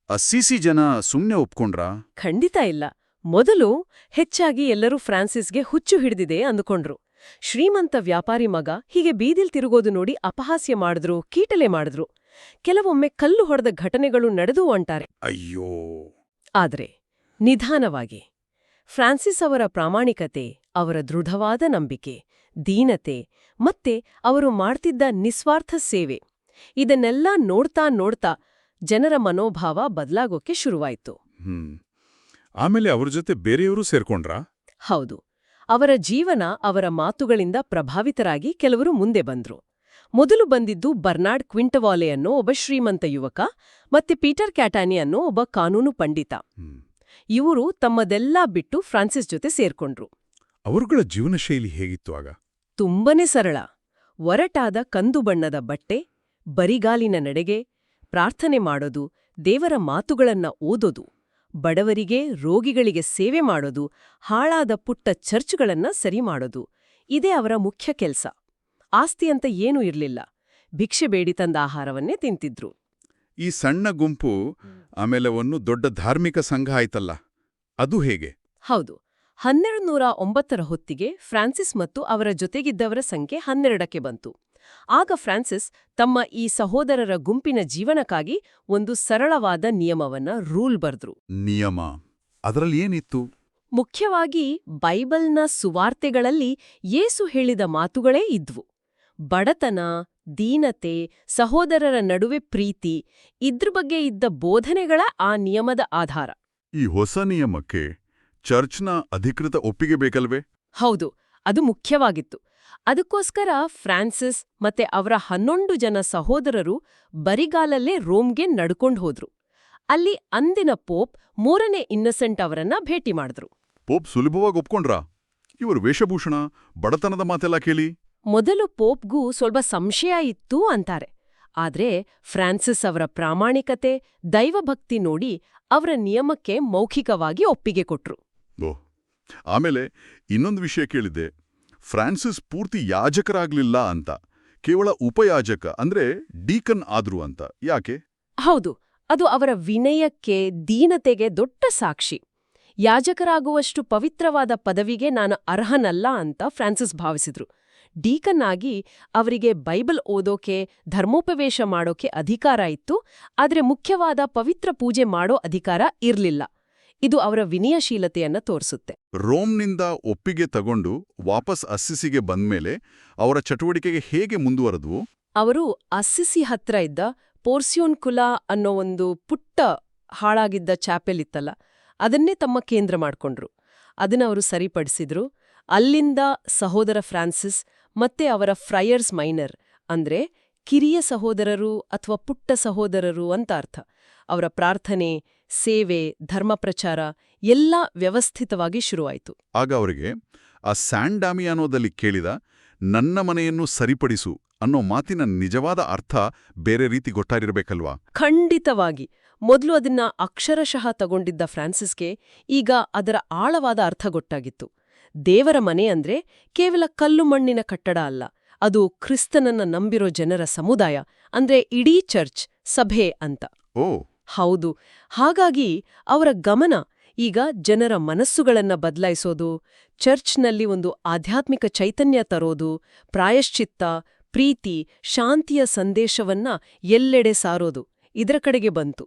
ಅಸ್ಸಿಸಿ ಜನ ಸುಮ್ನೆ ಒಪ್ಕೊಂಡ್ರಾ? ಖಂಡಿತ ಇಲ್ಲ. ಮೊದಲು ಹೆಚ್ಚಾಗಿ ಎಲ್ಲರೂ ಫ್ರಾನ್ಸಿಸ್ಗೆ ಹುಚ್ಚು ಹಿಡಿದಿದೆ ಅಂದುಕೊಂಡ್ರು. ಶ್ರೀಮಂತ ವ್ಯಾಪಾರಿ ಮಗ ಹೀಗೆ ಬೀದಿಲ್ ತಿರುಗೋದು ನೋಡಿ ಅಪಹಾಸ್ಯ ಮಾಡಿದ್ರು ಕೀಟಲೆ ಮಾಡಿದ್ರು. ಕೆಲವೊಮ್ಮೆ ಕಲ್ಲು ಹೊಡೆದ ಘಟನೆಗಳು ನಡೆದು ಅಂಟಾರೆ ಅಯ್ಯೋ! ಆದರೆ ನಿಧಾನವಾಗಿ. ಫ್ರಾನ್ಸಿಸ್ ಅವರ ಪ್ರಾಮಾಣಿಕತೆ ಅವರ ದೃಢವಾದ ನಂಬಿಕೆ ದೀನತೆ ಮತ್ತೆ ಅವರು ಮಾಡ್ತಿದ್ದ ನಿಸ್ವಾರ್ಥ ಸೇವೆ ಇದನ್ನೆಲ್ಲ ನೋಡ್ತಾ ನೋಡ್ತಾ ಜನರ ಮನೋಭಾವ ಬದಲಾಗೋಕೆ ಶುರುವಾಯ್ತು. ಆಮೇಲೆ ಅವ್ರ ಜೊತೆ ಬೇರೆಯವರು ಸೇರ್ಕೊಂಡ್ರಾ? ಹೌದು. ಅವರ ಜೀವನ ಅವರ ಮಾತುಗಳಿಂದ ಪ್ರಭಾವಿತರಾಗಿ ಕೆಲವರು ಮುಂದೆ ಬಂದ್ರು. ಮೊದಲು ಬಂದಿದ್ದು ಬರ್ನಾರ್ಡ್ ಕ್ವಿಂಟವಾಲೆ ಅನ್ನೋ ಒಬ್ಬ ಶ್ರೀಮಂತ ಯುವಕ ಮತ್ತೆ ಪೀಟರ್ ಕ್ಯಾಟಾನಿ ಅನ್ನೋ ಒಬ್ಬ ಕಾನೂನು ಪಂಡಿತ. ಇವರು ತಮ್ಮದೆಲ್ಲ ಬಿಟ್ಟು ಫ್ರಾನ್ಸಿಸ್ ಜೊತೆ ಸೇರ್ಕೊಂಡ್ರು. ಅವರುಗಳ ಜೀವನ ಶೈಲಿ ಹೇಗಿತ್ತು ಆಗ? ತುಂಬನೇ ಸರಳ. ಒರಟಾದ ಕಂದು ಬಣ್ಣದ ಬಟ್ಟೆ ಬರಿಗಾಲಿನ ನಡೆಗೆ ಪ್ರಾರ್ಥನೆ ಮಾಡೋದು ದೇವರ ಮಾತುಗಳನ್ನ ಓದೋದು. ಬಡವರಿಗೆ ರೋಗಿಗಳಿಗೆ ಸೇವೆ ಮಾಡೋದು ಹಾಳಾದ ಪುಟ್ಟ ಚರ್ಚ್ಗಳನ್ನ ಸರಿ ಮಾಡೋದು ಇದೇ ಅವರ ಮುಖ್ಯ ಕೆಲ್ಸ. ಆಸ್ತಿ ಅಂತ ಏನೂ ಇರಲಿಲ್ಲ. ಭಿಕ್ಷೆ ಬೇಡಿ ತಂದ ಆಹಾರವನ್ನೇ ತಿಂತಿದ್ರು. ಈ ಸಣ್ಣ ಗುಂಪು ಆಮೇಲೆ ಒಂದು ದೊಡ್ಡ ಧಾರ್ಮಿಕ ಸಂಘ ಆಯ್ತಲ್ಲ ಅದು ಹೇಗೆ? ಹೌದು. ಹನ್ನೆರಡು ನೂರ ಒಂಬತ್ತರ ಹೊತ್ತಿಗೆ ಫ್ರಾನ್ಸಿಸ್ ಮತ್ತು ಅವರ ಜೊತೆಗಿದ್ದವರ ಸಂಖ್ಯೆ ಹನ್ನೆರಡಕ್ಕೆ ಬಂತು. ಆಗ ಫ್ರಾನ್ಸಿಸ್ ತಮ್ಮ ಈ ಸಹೋದರರ ಗುಂಪಿನ ಜೀವನಕ್ಕಾಗಿ ಒಂದು ಸರಳವಾದ ನಿಯಮವನ್ನ ರೂಲ್ ಬರ್ದ್ರು. ನಿಯಮ. ಅದರಲ್ಲಿ ಏನಿತ್ತು? ಮುಖ್ಯವಾಗಿ ಬೈಬಲ್ನ ಸುವಾರ್ತೆಗಳಲ್ಲಿ ಏಸು ಹೇಳಿದ ಮಾತುಗಳೇ ಇದ್ವು. ಬಡತನ ದೀನತೆ ಸಹೋದರರ ನಡುವೆ ಪ್ರೀತಿ ಇದ್ರ ಬಗ್ಗೆ ಇದ್ದ ಬೋಧನೆಗಳ ಆ ನಿಯಮದ ಆಧಾರ. ಈ ಹೊಸ ನಿಯಮಕ್ಕೆ ಚರ್ಚ್ನ ಅಧಿಕೃತ ಒಪ್ಪಿಗೆ ಬೇಕಲ್ವೇ? ಹೌದು ಅದು ಮುಖ್ಯವಾಗಿತ್ತು. ಅದಕ್ಕೋಸ್ಕರ ಫ್ರಾನ್ಸಿಸ್ ಮತ್ತೆ ಅವರ ಹನ್ನೊಂದು ಜನ ಸಹೋದರರು ಬರಿಗಾಲಲ್ಲೇ ರೋಮ್ಗೆ ನಡ್ಕೊಂಡು ಹೋದ್ರು. ಅಲ್ಲಿ ಅಂದಿನ ಪೋಪ್ ಮೂರನೇ ಇನ್ನಸೆಂಟ್ ಅವರನ್ನ ಭೇಟಿ ಮಾಡಿದ್ರು. ಪೋಪ್ ಸುಲಭವಾಗಿ ಒಪ್ಕೊಂಡ್ರ? ಇವರು ವೇಷಭೂಷಣ ಬಡತನದ ಮಾತೆಲ್ಲ ಕೇಳಿ. ಮೊದಲು ಪೋಪ್ಗೂ ಸ್ವಲ್ಪ ಸಂಶಯ ಇತ್ತು ಅಂತಾರೆ. ಆದ್ರೆ ಫ್ರಾನ್ಸಿಸ್ ಅವರ ಪ್ರಾಮಾಣಿಕತೆ ದೈವಭಕ್ತಿ ನೋಡಿ ಅವರ ನಿಯಮಕ್ಕೆ ಮೌಖಿಕವಾಗಿ ಒಪ್ಪಿಗೆ ಕೊಟ್ರು. ಆಮೇಲೆ ಇನ್ನೊಂದು ವಿಷಯ ಕೇಳಿದ್ದೆ. ಫ್ರಾನ್ಸಿಸ್ ಪೂರ್ತಿ ಯಾಜಕರಾಗ್ಲಿಲ್ಲ ಅಂತ. ಕೇವಲ ಉಪಯಾಜಕ, ಅಂದ್ರೆ ಡೀಕನ್ ಆದ್ರು ಅಂತ. ಯಾಕೆ? ಹೌದು, ಅದು ಅವರ ವಿನಯಕ್ಕೆ, ದೀನತೆಗೆ ದೊಡ್ಡ ಸಾಕ್ಷಿ. ಯಾಜಕರಾಗುವಷ್ಟು ಪವಿತ್ರವಾದ ಪದವಿಗೆ ನಾನು ಅರ್ಹನಲ್ಲ ಅಂತ ಫ್ರಾನ್ಸಿಸ್ ಭಾವಿಸಿದ್ರು. ಡೀಕನ್ ಆಗಿ ಅವರಿಗೆ ಬೈಬಲ್ ಓದೋಕೆ, ಧರ್ಮೋಪವೇಶ ಮಾಡೋಕೆ ಅಧಿಕಾರ ಇತ್ತು, ಆದರೆ ಮುಖ್ಯವಾದ ಪವಿತ್ರ ಪೂಜೆ ಮಾಡೋ ಅಧಿಕಾರ ಇರ್ಲಿಲ್ಲ. ಇದು ಅವರ ವಿನಯಶೀಲತೆಯನ್ನ ತೋರಿಸುತ್ತೆ. ರೋಮ್ನಿಂದ ಒಪ್ಪಿಗೆ ತಗೊಂಡು ವಾಪಸ್ ಅಸ್ಸಿಸಿಗೆ ಬಂದ್ಮೇಲೆ ಅವರ ಚಟುವಟಿಕೆಗೆ ಹೇಗೆ ಮುಂದುವರೆದ್ವು? ಅವರು ಅಸ್ಸಿಸಿ ಹತ್ರ ಇದ್ದ ಪೋರ್ಸಿಯೋನ್ ಕುಲಾ ಅನ್ನೋ ಒಂದು ಪುಟ್ಟ ಹಾಳಾಗಿದ್ದ ಚಾಪೆಲ್ ಇತ್ತಲ್ಲ ಅದನ್ನೇ ತಮ್ಮ ಕೇಂದ್ರ ಮಾಡ್ಕೊಂಡ್ರು. ಅದನ್ನ ಅವರು ಸರಿಪಡಿಸಿದ್ರು. ಅಲ್ಲಿಂದ ಸಹೋದರ ಫ್ರಾನ್ಸಿಸ್ ಮತ್ತೆ ಅವರ ಫ್ರೈಯರ್ಸ್ ಮೈನರ್ ಅಂದ್ರೆ ಕಿರಿಯ ಸಹೋದರರು ಅಥವಾ ಪುಟ್ಟ ಸಹೋದರರು ಅಂತ ಅರ್ಥ. ಅವರ ಪ್ರಾರ್ಥನೆ ಸೇವೆ ಧರ್ಮ ಪ್ರಚಾರ ಎಲ್ಲ ವ್ಯವಸ್ಥಿತವಾಗಿ ಶುರುವಾಯಿತು. ಆಗ ಅವರಿಗೆ ಆ ಸ್ಯಾಂಡಾಮಿಯಾನೋದಲ್ಲಿ ಕೇಳಿದ ನನ್ನ ಮನೆಯನ್ನು ಸರಿಪಡಿಸು ಅನ್ನೋ ಮಾತಿನ ನಿಜವಾದ ಅರ್ಥ ಬೇರೆ ರೀತಿ ಗೊತ್ತಾಗಿರ್ಬೇಕಲ್ವಾ? ಖಂಡಿತವಾಗಿ. ಮೊದಲು ಅದನ್ನ ಅಕ್ಷರಶಃ ತಗೊಂಡಿದ್ದ ಫ್ರಾನ್ಸಿಸ್ಗೆ ಈಗ ಅದರ ಆಳವಾದ ಅರ್ಥ ಗೊತ್ತಾಗಿತ್ತು. ದೇವರ ಮನೆ ಅಂದ್ರೆ ಕೇವಲ ಕಲ್ಲು ಮಣ್ಣಿನ ಕಟ್ಟಡ ಅಲ್ಲ ಅದು ಕ್ರಿಸ್ತನನ್ನ ನಂಬಿರೋ ಜನರ ಸಮುದಾಯ ಅಂದ್ರೆ ಇಡೀ ಚರ್ಚ್ ಸಭೆ ಅಂತ. ಓ! ಹೌದು. ಹಾಗಾಗಿ ಅವರ ಗಮನ ಈಗ ಜನರ ಮನಸ್ಸುಗಳನ್ನ ಬದಲಾಯಿಸೋದು ಚರ್ಚ್ನಲ್ಲಿ ಒಂದು ಆಧ್ಯಾತ್ಮಿಕ ಚೈತನ್ಯ ತರೋದು ಪ್ರಾಯಶ್ಚಿತ್ತ ಪ್ರೀತಿ ಶಾಂತಿಯ ಸಂದೇಶವನ್ನ ಎಲ್ಲೆಡೆ ಸಾರೋದು ಇದರ ಕಡೆಗೆ ಬಂತು.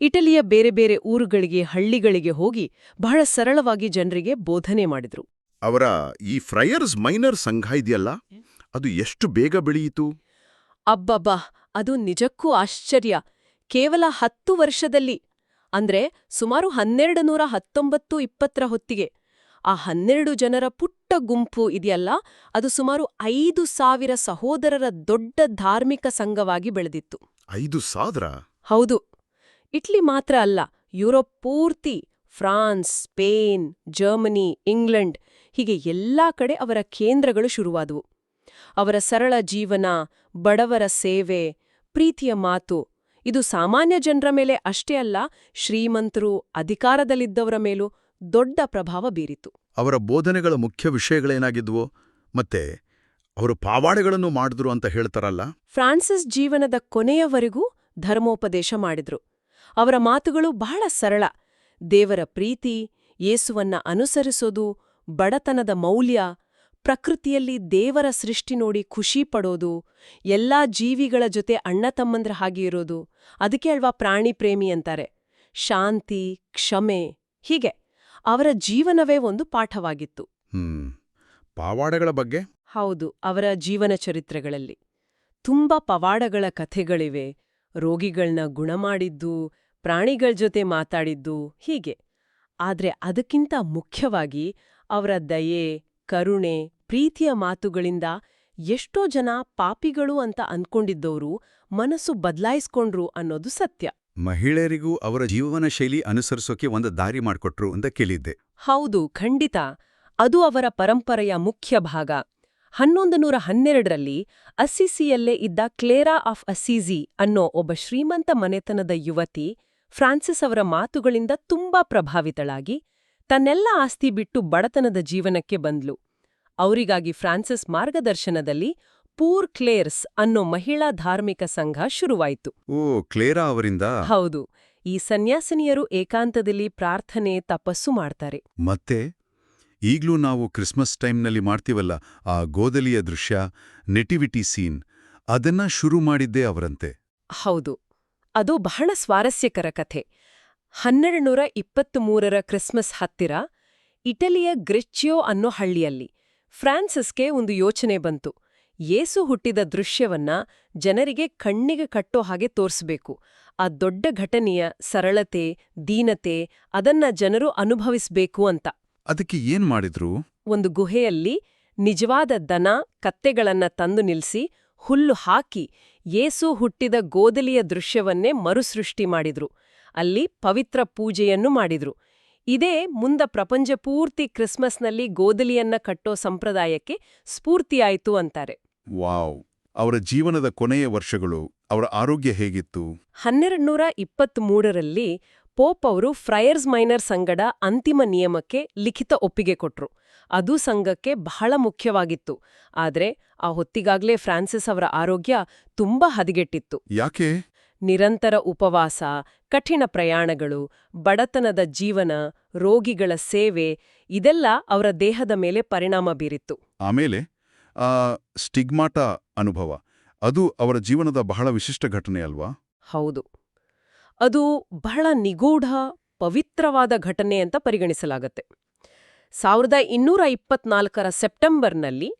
ಇಟಲಿಯ ಬೇರೆ ಬೇರೆ ಊರುಗಳಿಗೆ ಹಳ್ಳಿಗಳಿಗೆ ಹೋಗಿ ಬಹಳ ಸರಳವಾಗಿ ಜನರಿಗೆ ಬೋಧನೆ ಮಾಡಿದ್ರು. ಅವರ ಈ ಫ್ರೈಯರ್ಸ್ ಮೈನರ್ ಸಂಘ ಇದೆಯಲ್ಲ ಅದು ಎಷ್ಟು ಬೇಗ ಬೆಳೆಯಿತು? ಅಬ್ಬಬ್ಬಾ ಅದು ನಿಜಕ್ಕೂ ಆಶ್ಚರ್ಯ. ಕೇವಲ ಹತ್ತು ವರ್ಷದಲ್ಲಿ ಅಂದ್ರೆ ಸುಮಾರು ಹನ್ನೆರಡು ನೂರ ಹತ್ತೊಂಬತ್ತು ಇಪ್ಪತ್ತರ ಹೊತ್ತಿಗೆ. ಆ ಹನ್ನೆರಡು ಜನರ ಪುಟ್ಟ ಗುಂಪು ಇದೆಯಲ್ಲ ಅದು ಸುಮಾರು ಐದು ಸಾವಿರ ಸಹೋದರರ ದೊಡ್ಡ ಧಾರ್ಮಿಕ ಸಂಘವಾಗಿ ಬೆಳೆದಿತ್ತು. ಐದು ಸಾವಿರ? ಹೌದು. ಇಟ್ಲಿ ಮಾತ್ರ ಅಲ್ಲ ಯುರೋಪ್ ಪೂರ್ತಿ ಫ್ರಾನ್ಸ್ ಸ್ಪೇನ್ ಜರ್ಮನಿ ಇಂಗ್ಲೆಂಡ್ ಹೀಗೆ ಎಲ್ಲಾ ಕಡೆ ಅವರ ಕೇಂದ್ರಗಳು ಶುರುವಾದವು. ಅವರ ಸರಳ ಜೀವನ ಬಡವರ ಸೇವೆ ಪ್ರೀತಿಯ ಮಾತು ಇದು ಸಾಮಾನ್ಯ ಜನರ ಮೇಲೆ ಅಷ್ಟೇ ಅಲ್ಲ ಶ್ರೀಮಂತರು ಅಧಿಕಾರದಲ್ಲಿದ್ದವರ ಮೇಲೂ ದೊಡ್ಡ ಪ್ರಭಾವ ಬೀರಿತು. ಅವರ ಬೋಧನೆಗಳ ಮುಖ್ಯ ವಿಷಯಗಳೇನಾಗಿದ್ವು? ಮತ್ತೆ ಅವರು ಪಾವಾಡೆಗಳನ್ನು ಮಾಡಿದ್ರು ಅಂತ ಹೇಳ್ತಾರಲ್ಲ? ಫ್ರಾನ್ಸಿಸ್ ಜೀವನದ ಕೊನೆಯವರೆಗೂ ಧರ್ಮೋಪದೇಶ ಮಾಡಿದ್ರು. ಅವರ ಮಾತುಗಳು ಬಹಳ ಸರಳ. ದೇವರ ಪ್ರೀತಿ ಯೇಸುವನ್ನ ಅನುಸರಿಸೋದು ಬಡತನದ ಮೌಲ್ಯ ಪ್ರಕೃತಿಯಲ್ಲಿ ದೇವರ ಸೃಷ್ಟಿ ನೋಡಿ ಖುಷಿ ಪಡೋದು ಎಲ್ಲಾ ಜೀವಿಗಳ ಜೊತೆ ಅಣ್ಣ ತಮ್ಮಂದ್ರ ಹಾಗೆ ಇರೋದು ಅದಕ್ಕೆ ಅಲ್ವಾ ಪ್ರಾಣಿ ಪ್ರೇಮಿ ಅಂತಾರೆ. ಶಾಂತಿ ಕ್ಷಮೆ ಹೀಗೆ ಅವರ ಜೀವನವೇ ಒಂದು ಪಾಠವಾಗಿತ್ತು. ಪವಾಡಗಳ ಬಗ್ಗೆ? ಹೌದು ಅವರ ಜೀವನ ಚರಿತ್ರೆಗಳಲ್ಲಿ. ತುಂಬಾ ಪವಾಡಗಳ ಕಥೆಗಳಿವೆ ರೋಗಿಗಳನ್ನ ಗುಣಮಾಡಿದ್ದು ಪ್ರಾಣಿಗಳ ಜೊತೆ ಮಾತಾಡಿದ್ದು ಹೀಗೆ. ಆದ್ರೆ ಅದಕ್ಕಿಂತ ಮುಖ್ಯವಾಗಿ ಅವರ ದಯೆ ಕರುಣೆ ಪ್ರೀತಿಯ ಮಾತುಗಳಿಂದ ಎಷ್ಟೋ ಜನ ಪಾಪಿಗಳು ಅಂತ ಅನ್ಕೊಂಡಿದ್ದವರು ಮನಸ್ಸು ಬದಲಾಯಿಸ್ಕೊಂಡ್ರು ಅನ್ನೋದು ಸತ್ಯ. ಮಹಿಳೆಯರಿಗೂ ಅವರ ಜೀವನ ಶೈಲಿ ಅನುಸರಿಸೋಕೆ ಒಂದು ದಾರಿ ಮಾಡಿಕೊಟ್ರು ಅಂತ ಕೇಳಿದ್ದೆ. ಹೌದು ಖಂಡಿತ. ಅದು ಅವರ ಪರಂಪರೆಯ ಮುಖ್ಯ ಭಾಗ. ಹನ್ನೊಂದು ನೂರ ಹನ್ನೆರಡರಲ್ಲಿ ಅಸ್ಸಿಸಿಯಲ್ಲೇ ಇದ್ದ ಕ್ಲೇರಾ ಆಫ್ ಅಸೀಜಿ ಅನ್ನೋ ಒಬ್ಬ ಶ್ರೀಮಂತ ಮನೆತನದ ಯುವತಿ ಫ್ರಾನ್ಸಿಸ್ ಅವರ ಮಾತುಗಳಿಂದ ತುಂಬಾ ಪ್ರಭಾವಿತಳಾಗಿ ತನ್ನೆಲ್ಲ ಆಸ್ತಿ ಬಿಟ್ಟು ಬಡತನದ ಜೀವನಕ್ಕೆ ಬಂದ್ಲು. ಅವರಿಗಾಗಿ ಫ್ರಾನ್ಸಿಸ್ ಮಾರ್ಗದರ್ಶನದಲ್ಲಿ ಪೂರ್ ಕ್ಲೇರ್ಸ್ ಅನ್ನೋ ಮಹಿಳಾ ಧಾರ್ಮಿಕ ಸಂಘ ಶುರುವಾಯಿತು. ಓ ಕ್ಲೇರಾ ಅವರಿಂದ? ಹೌದು. ಈ ಸನ್ಯಾಸಿನಿಯರು ಏಕಾಂತದಲ್ಲಿ ಪ್ರಾರ್ಥನೆ ತಪಸ್ಸು ಮಾಡ್ತಾರೆ. ಮತ್ತೆ? ಈಗ್ಲೂ ನಾವು ಕ್ರಿಸ್ಮಸ್ ಟೈಮ್ನಲ್ಲಿ ಮಾಡ್ತೀವಲ್ಲ ಆ ಗೋದಲಿಯ ದೃಶ್ಯ ನೆಟಿವಿಟಿ ಸೀನ್ ಅದನ್ನ ಶುರು ಮಾಡಿದ್ದೇ ಅವರಂತೆ. ಹೌದು. ಅದು ಬಹಳ ಸ್ವಾರಸ್ಯಕರ ಕಥೆ. ಹನ್ನೆರಡು ನೂರ ಇಪ್ಪತ್ತ್ಮೂರರ ಕ್ರಿಸ್ಮಸ್ ಹತ್ತಿರ ಇಟಲಿಯ ಗ್ರಿಚ್ಚಿಯೋ ಅನ್ನೋ ಹಳ್ಳಿಯಲ್ಲಿ ಫ್ರಾನ್ಸಿಸ್ಗೆ ಒಂದು ಯೋಚನೆ ಬಂತು. ಯೇಸು ಹುಟ್ಟಿದ ದೃಶ್ಯವನ್ನ ಜನರಿಗೆ ಕಣ್ಣಿಗೆ ಕಟ್ಟೋ ಹಾಗೆ ತೋರಿಸ್ಬೇಕು. ಆ ದೊಡ್ಡ ಘಟನೆಯ ಸರಳತೆ ದೀನತೆ ಅದನ್ನ ಜನರು ಅನುಭವಿಸ್ಬೇಕು ಅಂತ. ಅದಕ್ಕೆ ಏನ್ ಮಾಡಿದ್ರು? ಒಂದು ಗುಹೆಯಲ್ಲಿ ನಿಜವಾದ ದನ ಕತ್ತೆಗಳನ್ನ ತಂದು ನಿಲ್ಸಿ ಹುಲ್ಲು ಹಾಕಿ ಯೇಸು ಹುಟ್ಟಿದ ಗೋದಲಿಯ ದೃಶ್ಯವನ್ನೇ ಮರುಸೃಷ್ಟಿ ಮಾಡಿದ್ರು. ಅಲ್ಲಿ ಪವಿತ್ರ ಪೂಜೆಯನ್ನು ಮಾಡಿದ್ರು. ಇದೇ ಮುಂದ ಪ್ರಪಂಚ ಪೂರ್ತಿ ಕ್ರಿಸ್ಮಸ್ನಲ್ಲಿ ಗೋದಲಿಯನ್ನ ಕಟ್ಟೋ ಸಂಪ್ರದಾಯಕ್ಕೆ ಸ್ಫೂರ್ತಿಯಾಯಿತು ಅಂತಾರೆ. ವಾವ್. ಅವರ ಜೀವನದ ಕೊನೆಯ ವರ್ಷಗಳು ಅವರ ಆರೋಗ್ಯ ಹೇಗಿತ್ತು? ಹನ್ನೆರಡ್ನೂರ ಇಪ್ಪತ್ತ್ಮೂರರಲ್ಲಿ ಪೋಪ್ ಅವರು ಫ್ರಯರ್ಸ್ ಮೈನರ್ ಸಂಗಡ ಅಂತಿಮ ನಿಯಮಕ್ಕೆ ಲಿಖಿತ ಒಪ್ಪಿಗೆ ಕೊಟ್ರು. ಅದು ಸಂಘಕ್ಕೆ ಬಹಳ ಮುಖ್ಯವಾಗಿತ್ತು. ಆದರೆ ಆ ಹೊತ್ತಿಗಾಗ್ಲೇ ಫ್ರಾನ್ಸಿಸ್ ಅವರ ಆರೋಗ್ಯ ತುಂಬಾ ಹದಗೆಟ್ಟಿತ್ತು. ಯಾಕೆ? ನಿರಂತರ ಉಪವಾಸ ಕಠಿಣ ಪ್ರಯಾಣಗಳು ಬಡತನದ ಜೀವನ ರೋಗಿಗಳ ಸೇವೆ ಇದೆಲ್ಲ ಅವರ ದೇಹದ ಮೇಲೆ ಪರಿಣಾಮ ಬೀರಿತ್ತು. ಆಮೇಲೆ ಆ ಸ್ಟಿಗ್ಮಾಟ ಅನುಭವ ಅದು ಅವರ ಜೀವನದ ಬಹಳ ವಿಶಿಷ್ಟ ಘಟನೆ ಅಲ್ವಾ? ಹೌದು. ಅದು ಬಹಳ ನಿಗೂಢ ಪವಿತ್ರವಾದ ಘಟನೆ ಅಂತ ಪರಿಗಣಿಸಲಾಗತ್ತೆ. ಸಾವಿರದ ಇನ್ನೂರ ಇಪ್ಪತ್ನಾಲ್ಕರ ಸೆಪ್ಟೆಂಬರ್ನಲ್ಲಿ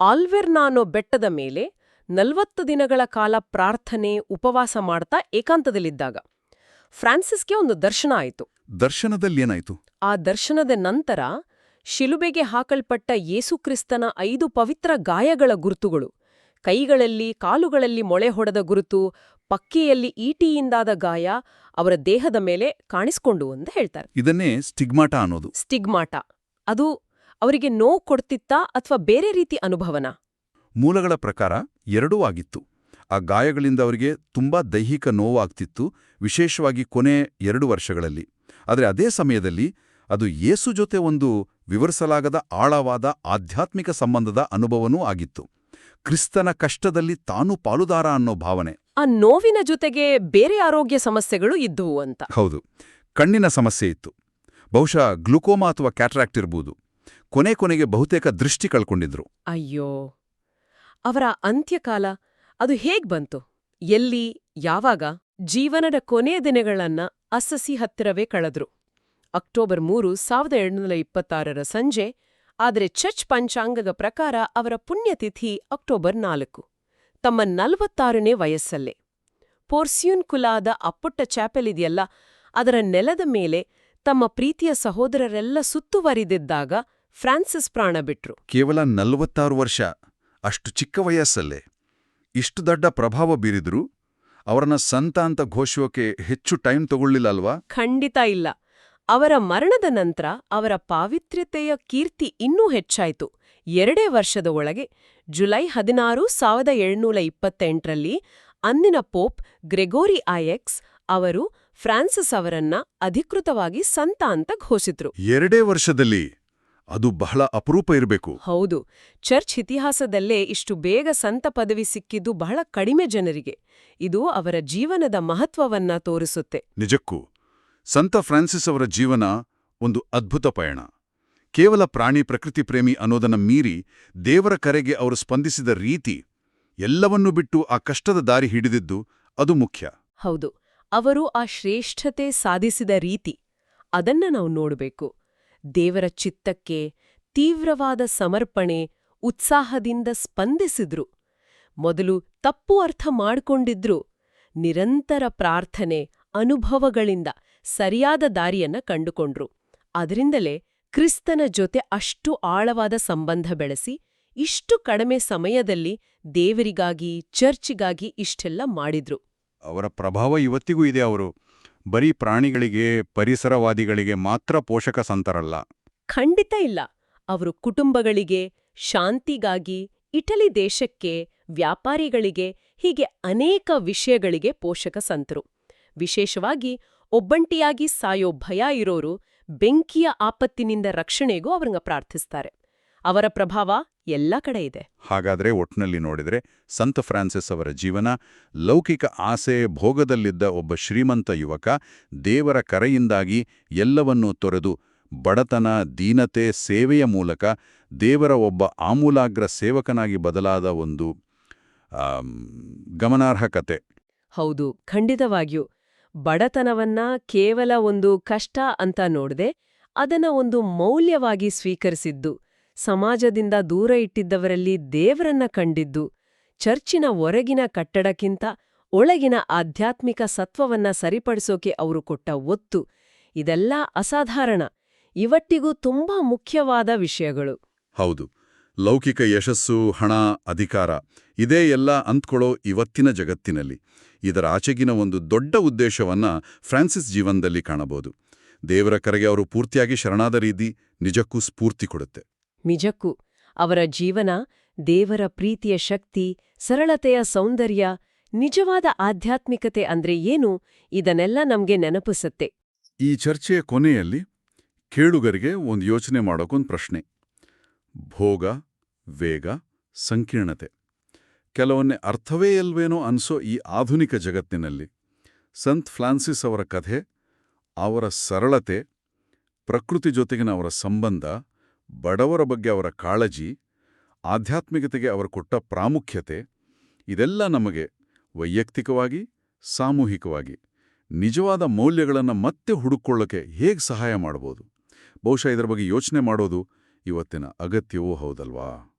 ಆಲ್ವೆರ್ನಾನೋ ಬೆಟ್ಟದ ಮೇಲೆ ನಲ್ವತ್ತು ದಿನಗಳ ಕಾಲ ಪ್ರಾರ್ಥನೆ ಉಪವಾಸ ಮಾಡ್ತಾ ಏಕಾಂತದಲ್ಲಿದ್ದಾಗ ಫ್ರಾನ್ಸಿಸ್ಗೆ ಒಂದು ದರ್ಶನ ಆಯಿತು. ದರ್ಶನದಲ್ಲೇನಾಯಿತು ಆ ದರ್ಶನದ ನಂತರ ಶಿಲುಬೆಗೆ ಹಾಕಲ್ಪಟ್ಟ ಯೇಸುಕ್ರಿಸ್ತನ ಐದು ಪವಿತ್ರ ಗಾಯಗಳ ಗುರುತುಗಳು ಕೈಗಳಲ್ಲಿ ಕಾಲುಗಳಲ್ಲಿ ಮೊಳೆ ಹೊಡೆದ ಗುರುತು ಪಕ್ಕಿಯಲ್ಲಿ ಈಟಿಯಿಂದಾದ ಗಾಯ ಅವರ ದೇಹದ ಮೇಲೆ ಕಾಣಿಸ್ಕೊಂಡು ಅಂತ ಹೇಳ್ತಾರೆ. ಇದನ್ನೇ ಸ್ಟಿಗ್ಮಾಟ ಅನ್ನೋದು. ಸ್ಟಿಗ್ಮಾಟ. ಅದು ಅವರಿಗೆ ನೋವು ಕೊಡ್ತಿತ್ತಾ ಅಥವಾ ಬೇರೆ ರೀತಿ ಅನುಭವನ? ಮೂಲಗಳ ಪ್ರಕಾರ ಎರಡೂ ಆಗಿತ್ತು. ಆ ಗಾಯಗಳಿಂದ ಅವರಿಗೆ ತುಂಬಾ ದೈಹಿಕ ನೋವಾಗ್ತಿತ್ತು ವಿಶೇಷವಾಗಿ ಕೊನೆ ಎರಡು ವರ್ಷಗಳಲ್ಲಿ. ಆದರೆ ಅದೇ ಸಮಯದಲ್ಲಿ ಅದು ಏಸು ಜೊತೆ ಒಂದು ವಿವರಿಸಲಾಗದ ಆಳವಾದ ಆಧ್ಯಾತ್ಮಿಕ ಸಂಬಂಧದ ಅನುಭವನೂ ಆಗಿತ್ತು. ಕ್ರಿಸ್ತನ ಕಷ್ಟದಲ್ಲಿ ತಾನು ಪಾಲುದಾರ ಅನ್ನೋ ಭಾವನೆ. ಆ ನೋವಿನ ಜೊತೆಗೆ ಬೇರೆ ಆರೋಗ್ಯ ಸಮಸ್ಯೆಗಳು ಇದ್ದುವು ಅಂತ. ಹೌದು. ಕಣ್ಣಿನ ಸಮಸ್ಯೆ ಇತ್ತು. ಬಹುಶಃ ಗ್ಲುಕೋಮಾ ಅಥವಾ ಕ್ಯಾಟ್ರಾಕ್ಟ್ ಇರ್ಬೋದು. ಕೊನೆ ಕೊನೆಗೆ ಬಹುತೇಕ ದೃಷ್ಟಿ ಕಳ್ಕೊಂಡಿದ್ರು. ಅಯ್ಯೋ. ಅವರ ಅಂತ್ಯಕಾಲ ಅದು ಹೇಗ್ ಬಂತು? ಎಲ್ಲಿ, ಯಾವಾಗ? ಜೀವನದ ಕೊನೆಯ ದಿನಗಳನ್ನ ಅಸಸಿ ಹತ್ತಿರವೇ ಕಳೆದ್ರು. ಅಕ್ಟೋಬರ್ ಮೂರು, ಸಾವಿರದ ಏಳುನೂರ ಇಪ್ಪತ್ತಾರರ ಸಂಜೆ, ಆದರೆ ಚರ್ಚ್ ಪಂಚಾಂಗದ ಪ್ರಕಾರ ಅವರ ಪುಣ್ಯತಿಥಿ ಅಕ್ಟೋಬರ್ ನಾಲ್ಕು. ತಮ್ಮ ನಲವತ್ತಾರನೇ ವಯಸ್ಸಲ್ಲೇ. ಪೋರ್ಸ್ಯೂನ್ ಕುಲಾದ ಅಪ್ಪುಟ್ಟ ಚಾಪೆಲ್ ಇದೆಯಲ್ಲ, ಅದರ ನೆಲದ ಮೇಲೆ ತಮ್ಮ ಪ್ರೀತಿಯ ಸಹೋದರರೆಲ್ಲ ಸುತ್ತುವರಿದಿದ್ದಾಗ ಫ್ರಾನ್ಸಿಸ್ ಪ್ರಾಣ ಬಿಟ್ರು. ಕೇವಲ ನಲವತ್ತಾರು ವರ್ಷ. ಅಷ್ಟು ಚಿಕ್ಕ ವಯಸ್ಸಲ್ಲೇ. ಇಷ್ಟು ದೊಡ್ಡ ಪ್ರಭಾವ ಬೀರಿದ್ರು ಅವರನ್ನ ಸಂತ ಅಂತ ಘೋಷಿಸೋಕೆ ಹೆಚ್ಚು ಟೈಮ್ ತಗೊಳ್ಳಿಲ್ಲ ಅಲ್ವಾ ಖಂಡಿತ ಇಲ್ಲ. ಅವರ ಮರಣದ ನಂತರ ಅವರ ಪಾವಿತ್ರ್ಯತೆಯ ಕೀರ್ತಿ ಇನ್ನೂ ಹೆಚ್ಚಾಯಿತು. ಎರಡೇ ವರ್ಷದ ಒಳಗೆ ಜುಲೈ ಹದಿನಾರು ಸಾವಿರದ ಏಳ್ನೂರ ಇಪ್ಪತ್ತೆಂಟರಲ್ಲಿ ಅಂದಿನ ಪೋಪ್ ಗ್ರೆಗೋರಿ ಆಯೆಕ್ಸ್ ಅವರು ಫ್ರಾನ್ಸಿಸ್ ಅವರನ್ನ ಅಧಿಕೃತವಾಗಿ ಸಂತ ಅಂತ ಘೋಷಿಸಿದ್ರು ಎರಡೇ ವರ್ಷದಲ್ಲಿ ಅದು ಬಹಳ ಅಪರೂಪ ಇರಬೇಕು. ಹೌದು ಚರ್ಚ್ ಇತಿಹಾಸದಲ್ಲೇ ಇಷ್ಟು ಬೇಗ ಸಂತ ಪದವಿ ಸಿಕ್ಕಿದ್ದು ಬಹಳ ಕಡಿಮೆ ಜನರಿಗೆ. ಇದು ಅವರ ಜೀವನದ ಮಹತ್ವವನ್ನ ತೋರಿಸುತ್ತೆ. ನಿಜಕ್ಕೂ ಸಂತ ಫ್ರಾನ್ಸಿಸ್ ಅವರ ಜೀವನ ಒಂದು ಅದ್ಭುತ ಪಯಣ. ಕೇವಲ ಪ್ರಾಣಿ ಪ್ರಕೃತಿ ಪ್ರೇಮಿ ಅನ್ನೋದನ್ನ ಮೀರಿ ದೇವರ ಕರೆಗೆ ಅವರು ಸ್ಪಂದಿಸಿದ ರೀತಿ ಎಲ್ಲವನ್ನೂ ಬಿಟ್ಟು ಆ ಕಷ್ಟದ ದಾರಿ ಹಿಡಿದಿದ್ದು ಅದು ಮುಖ್ಯ. ಹೌದು ಅವರು ಆ ಶ್ರೇಷ್ಠತೆ ಸಾಧಿಸಿದ ರೀತಿ. ಅದನ್ನ ನಾವು ನೋಡಬೇಕು. ದೇವರ ಚಿತ್ತಕ್ಕೆ ತೀವ್ರವಾದ ಸಮರ್ಪಣೆ ಉತ್ಸಾಹದಿಂದ ಸ್ಪಂದಿಸಿದ್ರು. ಮೊದಲು ತಪ್ಪು ಅರ್ಥ ಮಾಡ್ಕೊಂಡಿದ್ರು. ನಿರಂತರ ಪ್ರಾರ್ಥನೆ ಅನುಭವಗಳಿಂದ ಸರಿಯಾದ ದಾರಿಯನ್ನ ಕಂಡುಕೊಂಡ್ರು. ಅದರಿಂದಲೇ ಕ್ರಿಸ್ತನ ಜೊತೆ ಅಷ್ಟು ಆಳವಾದ ಸಂಬಂಧ ಬೆಳೆಸಿ ಇಷ್ಟು ಕಡಿಮೆ ಸಮಯದಲ್ಲಿ ದೇವರಿಗಾಗಿ, ಚರ್ಚಿಗಾಗಿ ಇಷ್ಟೆಲ್ಲ ಮಾಡಿದ್ರು. ಅವರ ಪ್ರಭಾವ ಇವತ್ತಿಗೂ ಇದೆ ಅವರು. ಬರೀ ಪ್ರಾಣಿಗಳಿಗೆ, ಪರಿಸರವಾದಿಗಳಿಗೆ ಮಾತ್ರ ಪೋಷಕ ಸಂತರಲ್ಲ. ಖಂಡಿತ ಇಲ್ಲ. ಅವರು ಕುಟುಂಬಗಳಿಗೆ, ಶಾಂತಿಗಾಗಿ, ಇಟಲಿ ದೇಶಕ್ಕೆ, ವ್ಯಾಪಾರಿಗಳಿಗೆ, ಹೀಗೆ ಅನೇಕ ವಿಷಯಗಳಿಗೆ ಪೋಷಕ ಸಂತರು. ವಿಶೇಷವಾಗಿ ಒಬ್ಬಂಟಿಯಾಗಿ ಸಾಯೋ ಭಯ ಇರೋರು ಬೆಂಕಿಯ ಆಪತ್ತಿನಿಂದ ರಕ್ಷಣೆಗೂ ಅವ್ರಂಗ ಪ್ರಾರ್ಥಿಸ್ತಾರೆ. ಅವರ ಪ್ರಭಾವ ಎಲ್ಲ ಕಡೆ ಇದೆ. ಹಾಗಾದ್ರೆ ಒಟ್ನಲ್ಲಿ ನೋಡಿದ್ರೆ ಸಂತ ಫ್ರಾನ್ಸಿಸ್ ಅವರ ಜೀವನ ಲೌಕಿಕ ಆಸೆ ಭೋಗದಲ್ಲಿದ್ದ ಒಬ್ಬ ಶ್ರೀಮಂತ ಯುವಕ ದೇವರ ಕರೆಯಿಂದಾಗಿ ಎಲ್ಲವನ್ನೂ ತೊರೆದು ಬಡತನ ದೀನತೆ ಸೇವೆಯ ಮೂಲಕ ದೇವರ ಒಬ್ಬ ಆಮೂಲಾಗ್ರ ಸೇವಕನಾಗಿ ಬದಲಾದ ಒಂದು ಗಮನಾರ್ಹ ಕತೆ. ಹೌದು ಖಂಡಿತವಾಗಿಯೂ. ಬಡತನವನ್ನ ಕೇವಲ ಒಂದು ಕಷ್ಟ ಅಂತ ನೋಡದೆ ಅದನ್ನ ಒಂದು ಮೌಲ್ಯವಾಗಿ ಸ್ವೀಕರಿಸಿದ್ದು. ಸಮಾಜದಿಂದ ದೂರ ಇಟ್ಟಿದ್ದವರಲ್ಲಿ ದೇವರನ್ನ ಕಂಡಿದ್ದು, ಚರ್ಚಿನ ಹೊರಗಿನ ಕಟ್ಟಡಕ್ಕಿಂತ ಒಳಗಿನ ಆಧ್ಯಾತ್ಮಿಕ ಸತ್ವವನ್ನ ಸರಿಪಡಿಸೋಕೆ ಅವರು ಕೊಟ್ಟ ಒತ್ತು, ಇದೆಲ್ಲ ಅಸಾಧಾರಣ. ಇವಟ್ಟಿಗೂ ತುಂಬಾ ಮುಖ್ಯವಾದ ವಿಷಯಗಳು. ಹೌದು. ಲೌಕಿಕ ಯಶಸ್ಸು, ಹಣ, ಅಧಿಕಾರ, ಇದೇ ಎಲ್ಲ ಅಂತ್ಕೊಳ್ಳೋ ಇವತ್ತಿನ ಜಗತ್ತಿನಲ್ಲಿ. ಇದರ ಆಚೆಗಿನ ಒಂದು ದೊಡ್ಡ ಉದ್ದೇಶವನ್ನ ಫ್ರಾನ್ಸಿಸ್ ಜೀವನದಲ್ಲಿ ಕಾಣಬಹುದು ದೇವರ ಕರೆಗೆ ಅವರು ಪೂರ್ತಿಯಾಗಿ ಶರಣಾದ ರೀತಿ ನಿಜಕ್ಕೂ ಸ್ಫೂರ್ತಿ ಕೊಡುತ್ತೆ. ನಿಜಕ್ಕೂ, ಅವರ ಜೀವನ, ದೇವರ ಪ್ರೀತಿಯ ಶಕ್ತಿ, ಸರಳತೆಯ ಸೌಂದರ್ಯ, ನಿಜವಾದ ಆಧ್ಯಾತ್ಮಿಕತೆ ಅಂದ್ರೆ ಏನು, ಇದನ್ನೆಲ್ಲ ನಮ್ಗೆ ನೆನಪಿಸುತ್ತೆ. ಈ ಚರ್ಚೆಯ ಕೊನೆಯಲ್ಲಿ ಕೇಳುಗರಿಗೆ ಒಂದು ಯೋಚನೆ ಮಾಡೋಕೊಂದು ಪ್ರಶ್ನೆ. ಭೋಗ, ವೇಗ, ಸಂಕೀರ್ಣತೆ. ಕೆಲವೊನ್ನೆ ಅರ್ಥವೇ ಇಲ್ವೇನೋ ಅನ್ಸೋ ಈ ಆಧುನಿಕ ಜಗತ್ತಿನಲ್ಲಿ ಸಂತ್ ಫ್ರಾನ್ಸಿಸ್ ಅವರ ಕಥೆ, ಅವರ ಸರಳತೆ, ಪ್ರಕೃತಿ ಜೊತೆಗಿನ ಅವರ ಸಂಬಂಧ ಬಡವರ ಬಗ್ಗೆ ಅವರ ಕಾಳಜಿ, ಆಧ್ಯಾತ್ಮಿಕತೆಗೆ ಅವರು ಕೊಟ್ಟ ಪ್ರಾಮುಖ್ಯತೆ, ಇದೆಲ್ಲ ನಮಗೆ ವೈಯಕ್ತಿಕವಾಗಿ, ಸಾಮೂಹಿಕವಾಗಿ, ನಿಜವಾದ ಮೌಲ್ಯಗಳನ್ನು ಮತ್ತೆ ಹುಡುಕೊಳ್ಳೋಕೆ ಹೇಗೆ ಸಹಾಯ ಮಾಡ್ಬೋದು? ಬಹುಶಃ ಇದರ ಬಗ್ಗೆ ಯೋಚನೆ ಮಾಡೋದು ಇವತ್ತಿನ ಅಗತ್ಯವೂ ಹೌದಲ್ವಾ?